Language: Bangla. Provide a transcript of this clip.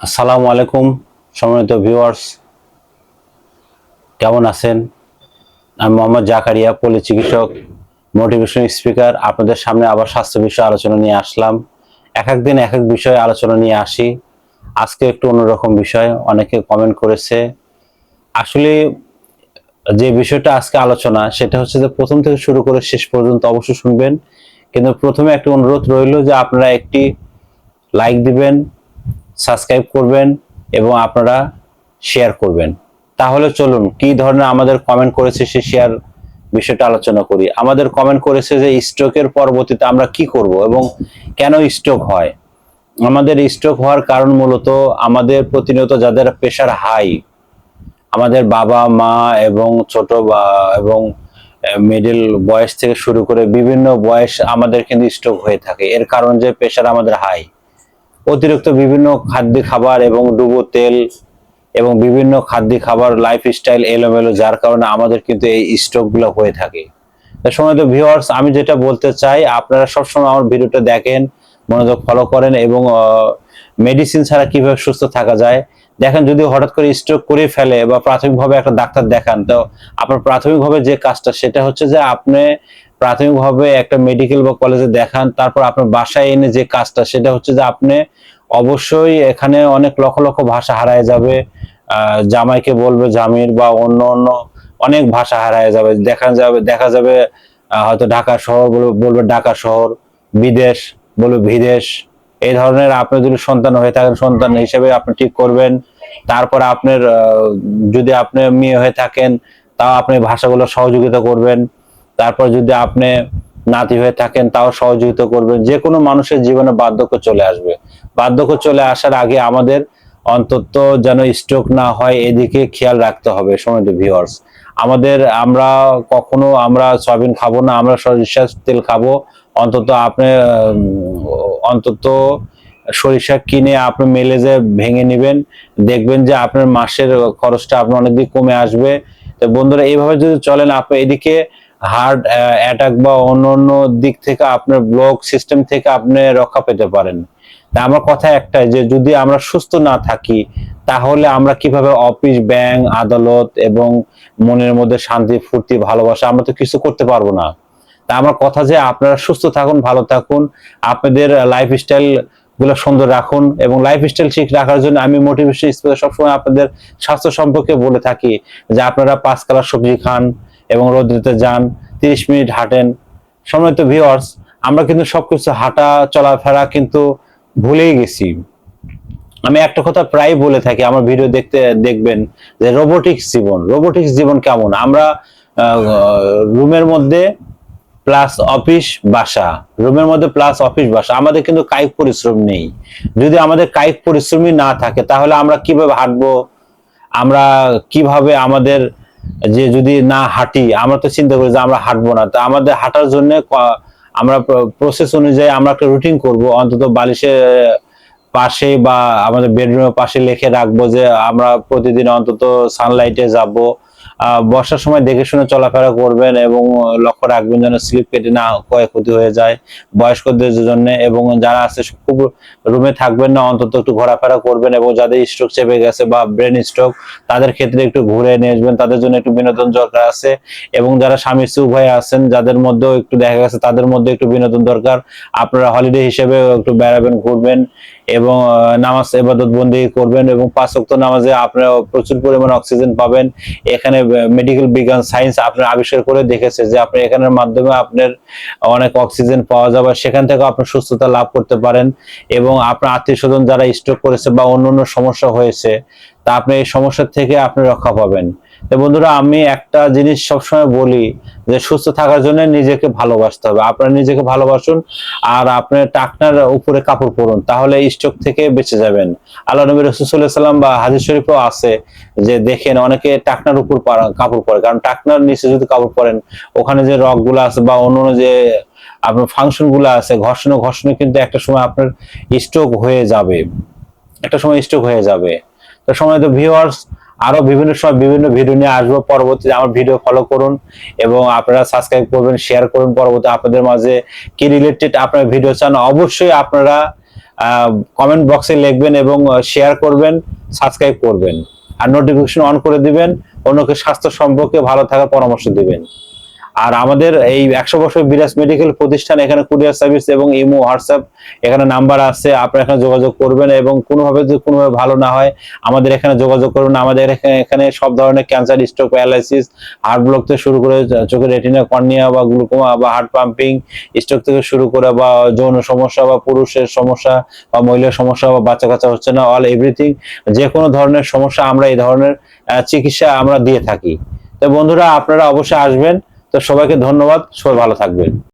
আসসালামু আলাইকুম, সম্মানিত ভিউয়ার্স কেমন আছেন? আমি মোহাম্মদ জাকারিয়া, পল্লী চিকিৎসক মোটিভেশন স্পিকার আপনাদের সামনে আবার স্বাস্থ্য বিষয়ে আলোচনা নিয়ে আসলাম। এক এক দিন এক এক বিষয়ে আলোচনা নিয়ে আসি। আজকে একটু অন্যরকম বিষয়, অনেকে কমেন্ট করেছে। আসলে যে বিষয়টা আজকে আলোচনা, সেটা হচ্ছে যে প্রথম থেকে শুরু করে শেষ পর্যন্ত অবশ্যই শুনবেন। কিন্তু প্রথমে একটা অনুরোধ রইল যে আপনারা একটি লাইক দিবেন সাবস্ক্রাইব করবেন এবং আপনারা শেয়ার করবেন। তাহলে চলুন, কি ধরনের আমাদের কমেন্ট করেছে সে শেয়ার বিষয়টা আলোচনা করি। আমাদের কমেন্ট করেছে যে স্ট্রোকের পরবর্তীতে আমরা কি করব এবং কেন স্ট্রোক হয়? আমাদের স্ট্রোক হওয়ার কারণ মূলত আমাদের প্রতিনিয়ত যাদের প্রেশার হাই আমাদের বাবা, মা এবং ছোট বা এবং মিডল বয়স থেকে শুরু করে বিভিন্ন বয়স আমাদের কিন্তু স্ট্রোক হয়ে থাকে। এর কারণ যে প্রেশার আমাদের হাই অতিরিক্ত বিভিন্ন খাদ্য খাবার এবং ডুবো তেল এবং বিভিন্ন খাদ্য খাবার লাইফস্টাইল এলোমেলো, যার কারণে আমাদের কিন্তু এই স্ট্রোকগুলো হয়ে থাকে। সময় তো ভিউয়ার্স আমি যেটা বলতে চাই, আপনারা সবসময় আমার ভিডিওটা দেখেন, মনোযোগ ফলো করেন এবং মেডিসিন ছাড়া কীভাবে সুস্থ থাকা যায়, দেখেন যদি হঠাৎ করে স্ট্রোক করে ফেলে বা প্রাথমিকভাবে একটা ডাক্তার দেখান, তো আপনার প্রাথমিকভাবে যে কাজটা, সেটা হচ্ছে যে আপনি প্রাথমিকভাবে একটা মেডিকেল বা কলেজে দেখান তারপর আপনার বাসায় এনে যে কাজটা সেটা হচ্ছে যে আপনি অবশ্যই এখানে অনেক লক্ষ লক্ষ ভাষা হারায় যাবে। আহ, জামাইকে বলবে জামির বা অন্য অন্য অনেক ভাষা হারায় যাবে। দেখা যাবে দেখা যাবে হয়তো ঢাকা শহর বলবে বলবে ঢাকা শহর বিদেশ বলবে বিদেশ। এই ধরনের আপনি যদি সন্তান হয়ে থাকেন সন্তান হিসেবে আপনি ঠিক করবেন। তারপর আপনার যদি আপনি মেয়ে হয়ে থাকেন তাও আপনি ভাষাগুলো সহযোগিতা করবেন। তারপর যদি আপনি নাতি হয়ে থাকেন, তাও সহযোগিতা করবেন। যে কোনো মানুষের জীবনে বার্ধক্য চলে আসবে। বার্ধক্য চলে আসার আগে আমাদের অন্তত যেন স্ট্রোক না হয়, এদিকে খেয়াল রাখতে হবে সময় ভিউয়ার্স আমাদের আমরা কখনো আমরা সয়াবিন খাব না, আমরা সরিষার তেল খাব। অন্তত আপনি অন্তত সরিষা কিনে আপনি মেলে যে ভেঙে নেবেন। দেখবেন যে আপনার মাসের খরচটা আপনার অনেকদিন কমে আসবে। তো বন্ধুরা, এইভাবে যদি চলেন, আপনি এদিকে হার্ট অ্যাটাক বা অন্য অন্য দিক থেকে আপনার ব্লক সিস্টেম থেকে আপনি রক্ষা পেতে পারেন। তা আমার কথা একটাই যে যদি আমরা সুস্থ না থাকি, তাহলে আমরা কীভাবে অফিস ব্যাংক আদালত এবং মনের মধ্যে শান্তি, ফুর্তি, ভালোবাসা আমরা তো কিছু করতে পারব না। তা আমার কথা যে আপনারা সুস্থ থাকুন, ভালো থাকুন, আপনাদের লাইফ স্টাইলগুলো সুন্দর রাখুন এবং লাইফ স্টাইল ঠিক রাখার জন্য আমি মোটিভেশন স্পিকার সবসময় আপনাদের স্বাস্থ্য সম্পর্কে বলে থাকি যে আপনারা পাঁচ কালার সবজি খান এবং রোদ্রিতে যান, তিরিশ মিনিট হাঁটেন। সম্মানিত ভিউয়ার্স আমরা কিন্তু সবকিছু হাঁটা, চলাফেরা কিন্তু ভুলেই গেছি। আমি একটা কথা প্রায় বলে থাকি, আমার ভিডিও দেখতে, দেখবেন যে রোবোটিক্স জীবন রোবোটিক্স জীবন কেমন? আমরা রুমের মধ্যে প্লাস অফিস বাসা, রুমের মধ্যে প্লাস অফিস বাসা, আমাদের কিন্তু কায়িক পরিশ্রম নেই। যদি আমাদের কায়িক পরিশ্রমই না থাকে, তাহলে আমরা কীভাবে হাঁটবো? আমরা কীভাবে আমাদের যে যদি না হাঁটি, আমরা তো চিন্তা করি যে আমরা হাঁটবো না। তা আমাদের হাঁটার জন্য আমরা প্রসেস অনুযায়ী আমরা একটা রুটিন করব। অন্তত বালিশের পাশে বা আমাদের বেডরুমের পাশে লিখে রাখব যে আমরা প্রতিদিন অন্তত সানলাইটে যাব। বর্ষার সময় দেখে শুনে চলাফেরা করবেন এবং লক্ষ্য রাখবেন যেন স্লিপ কেটে না ক্ষয়ক্ষতি হয়ে যায় বয়স্কদের জন্য এবং যারা আছে খুব রুমে থাকবেন না, অন্তত একটু ঘোরাফেরা করবেন এবং যাদের স্ট্রোক চেপে গেছে বা ব্রেন স্ট্রোক তাদের ক্ষেত্রে একটু ঘুরে নিয়ে আসবেন, তাদের জন্য একটু বিনোদন দরকার আছে এবং যারা স্বামী স্ত্রী উভয় আছেন, যাদের মধ্যেও একটু দেখা গেছে, তাদের মধ্যে একটু বিনোদন দরকার। আপনারা হলিডে হিসেবে একটু বেড়াবেন, ঘুরবেন এবং নামাজ এবাদত বন্দি করবেন এবং পাঁচ ওয়াক্ত নামাজে আপনারা প্রচুর পরিমাণে অক্সিজেন পাবেন। এখানে মেডিকেল বিজ্ঞান সায়েন্স আপনার আবিষ্কার করে দেখেছে যে আপনি এখানের মাধ্যমে আপনার অনেক অক্সিজেন পাওয়া যাবে সেখান থেকে আপনি সুস্থতা লাভ করতে পারেন এবং আপনার আত্মীয় স্বজন যারা স্ট্রোক করেছে বা অন্য অন্য সমস্যা হয়েছে তা আপনি এই সমস্যা থেকে আপনি রক্ষা পাবেন। তো বন্ধুরা, আমি একটা জিনিস সবসময় বলি যে, সুস্থ থাকার জন্য নিজেকে ভালোবাসতে হবে। আপনারা নিজেকে ভালোবাসুন আর আপনার টাকনার উপরে কাপড় পরুন, তাহলে স্ট্রোক থেকে বেঁচে যাবেন। আল্লাহ নবী রসুল্লাহ বা হাজির শরীফও আছে যে, দেখেন অনেকে টাকনার উপর কাপড় পরে। কারণ টাকনার নিচে যদি কাপড় পরেন, ওখানে যে রকগুলো আছে বা অন্য অন্য যে আপনার ফাংশনগুলো আছে ঘর্ষণ ঘর্ষণে কিন্তু একটা সময় আপনার স্ট্রোক হয়ে যাবে। একটা সময় স্ট্রোক হয়ে যাবে। তো সময় তো ভিউয়ার্স আরও বিভিন্ন সময় বিভিন্ন ভিডিও নিয়ে আসব। পরবর্তীতে আমার ভিডিও ফলো করুন এবং আপনারা সাবস্ক্রাইব করবেন শেয়ার করুন। পরবর্তী আপনাদের মাঝে কি রিলেটেড আপনার ভিডিও চান, অবশ্যই আপনারা কমেন্ট বক্সে লিখবেন এবং শেয়ার করবেন সাবস্ক্রাইব করবেন। আর নোটিফিকেশন অন করে দিবেন, অন্যকে স্বাস্থ্য সম্পর্কে ভালো থাকার পরামর্শ দিবেন। আর আমাদের এই একশো বছর বিরাজ মেডিকেল প্রতিষ্ঠান, এখানে কুরিয়ার সার্ভিস এবং ইমো, হোয়াটসঅ্যাপ, এখানে নাম্বার আছে, আপনারা এখানে যোগাযোগ করবেন এবং কোনোভাবে যদি কোনোভাবে ভালো না হয়, আমাদের এখানে যোগাযোগ করবেন আমাদের এখানে- সব ধরনের cancer, stroke paralysis heart block থেকে শুরু করে চোখের রেটিনা, কর্নিয়া বা গ্লুকোমা বা হার্ট পাম্পিং, স্ট্রোক থেকে শুরু করে বা যৌন সমস্যা বা পুরুষের সমস্যা বা মহিলার সমস্যা বা বাচ্চা কাচ্চা হচ্ছে না অল এভরিথিং যে কোনো ধরনের সমস্যা আমরা এই ধরনের চিকিৎসা আমরা দিয়ে থাকি। তো বন্ধুরা, আপনারা অবশ্যই আসবেন। তো সবাইকে ধন্যবাদ সবাই ভালো থাকবেন।